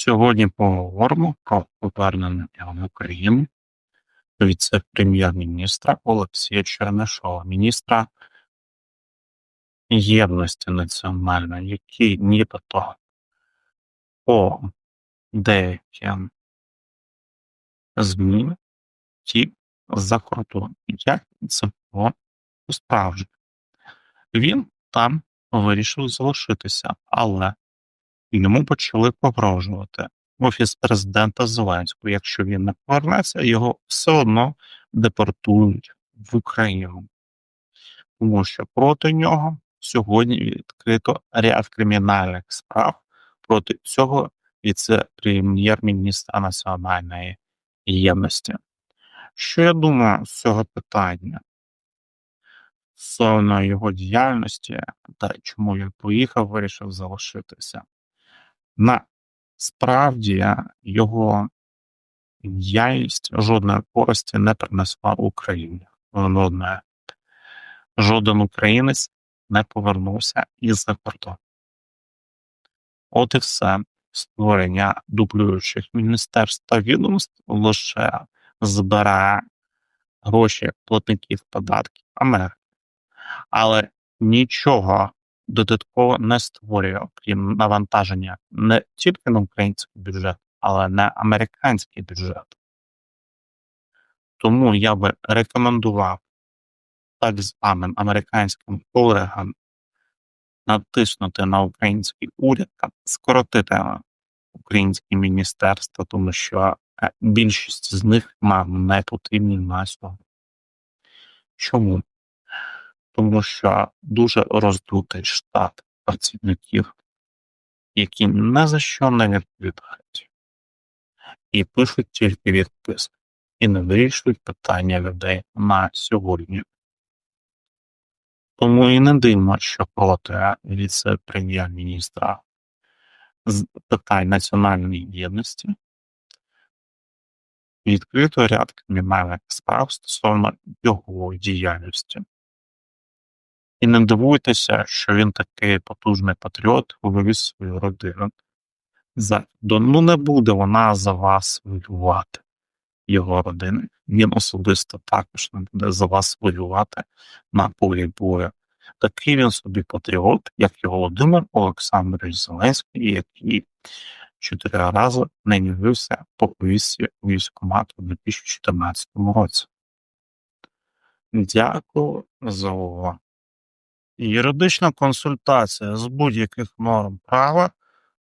Сьогодні поговоримо про повернення в Україну віце-прем'єр-міністра Олексія Чернишова, міністра єдності національної, який нібито по деяким ЗМІ втік за кордон. Як це було справжньо? Він там вирішив залишитися, але йому почали погрожувати. Офіс президента Зеленського, якщо він не повернеться, його все одно депортують в Україну, тому що проти нього сьогодні відкрито ряд кримінальних справ проти цього віце-прем'єр-міністра національної єдності. Що я думаю з цього питання? Стосовно його діяльності та чому він поїхав, вирішив залишитися. Насправді його діяльність жодної користі не принесла Україні. Жодне. Жоден українець не повернувся із-за кордону. От і все. Створення дублюючих міністерств та відомств лише збирає гроші платників податків Америки, але нічого додатково не створює, окрім навантаження не тільки на український бюджет, але на американський бюджет. Тому я би рекомендував так званим американським колегам натиснути на український уряд та скоротити українські міністерства, тому що е, більшість з них нам не потрібні на сьогодні. Чому? Тому що дуже роздутий штат працівників, які ні за що не відповідають, і пишуть тільки відписки, і не вирішують питання людей на сьогодні. Тому і не дивно, що проти віце-прем'єр-міністра з питань національної єдності відкрито ряд кримінальних справ стосовно його діяльності. І не дивуйтеся, що він такий потужний патріот вивіз свою родину. За, ну не буде вона за вас воювати, його родини. Він особисто також не буде за вас воювати на полі бою. Такий він собі патріот, як і Володимир Олександрович Зеленський, який чотири рази не явився по повісті військкомату у 2014 році. Дякую за увагу. Юридична консультація з будь-яких норм права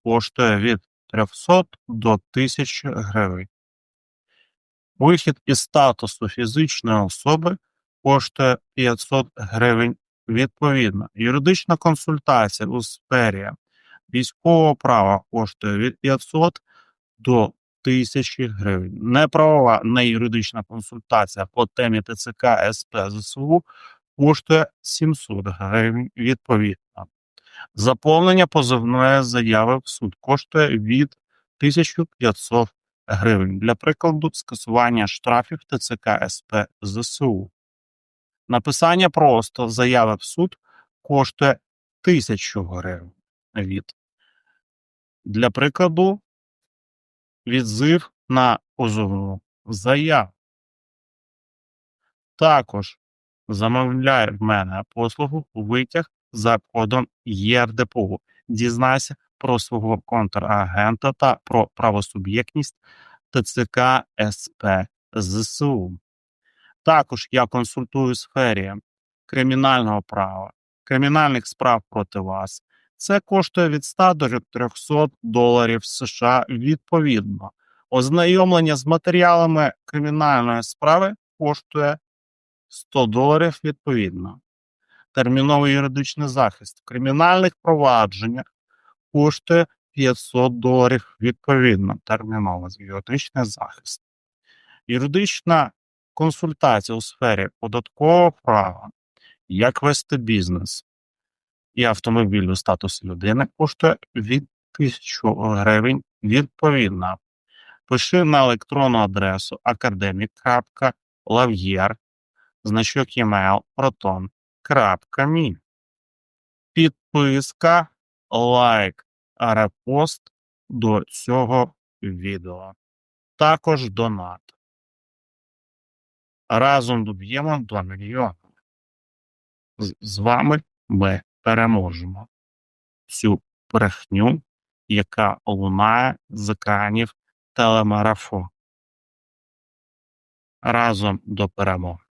коштує від 300 до 1000 гривень. Вихід із статусу фізичної особи коштує 500 гривень відповідно. Юридична консультація у сфері військового права коштує від 500 до 1000 гривень. Неправова неюридична консультація по темі ТЦК СП ЗСУ коштує 700 гривень відповідно. Заповнення позовної заяви в суд коштує від 1500 гривень. Для прикладу, скасування штрафів ТЦК СП ЗСУ. Написання просто заяви в суд коштує 1000 гривень від. Для прикладу, відзив на позовну заяву. Також замовляє в мене послугу витяг за кодом ЄРДПУ. Дізнайся про свого контрагента та про правосуб'єктність ТЦК СП ЗСУ. Також я консультую у сфері кримінального права, кримінальних справ проти вас. Це коштує від 100 до 300 доларів США відповідно. Ознайомлення з матеріалами кримінальної справи коштує 100 доларів відповідно. Терміновий юридичний захист в кримінальних провадженнях коштує 500 доларів відповідно. Терміновий юридичний захист. Юридична консультація у сфері податкового права, як вести бізнес і автомобільний статус людини коштує від 1000 гривень відповідно. Пиши на електронну адресу academic.lavier значок email proton.me. Підписка, лайк, репост до цього відео. Також донат. Разом доб'ємо до мільйона. З, вами ми переможемо цю брехню, яка лунає з екранів телемарафону. Разом до перемоги.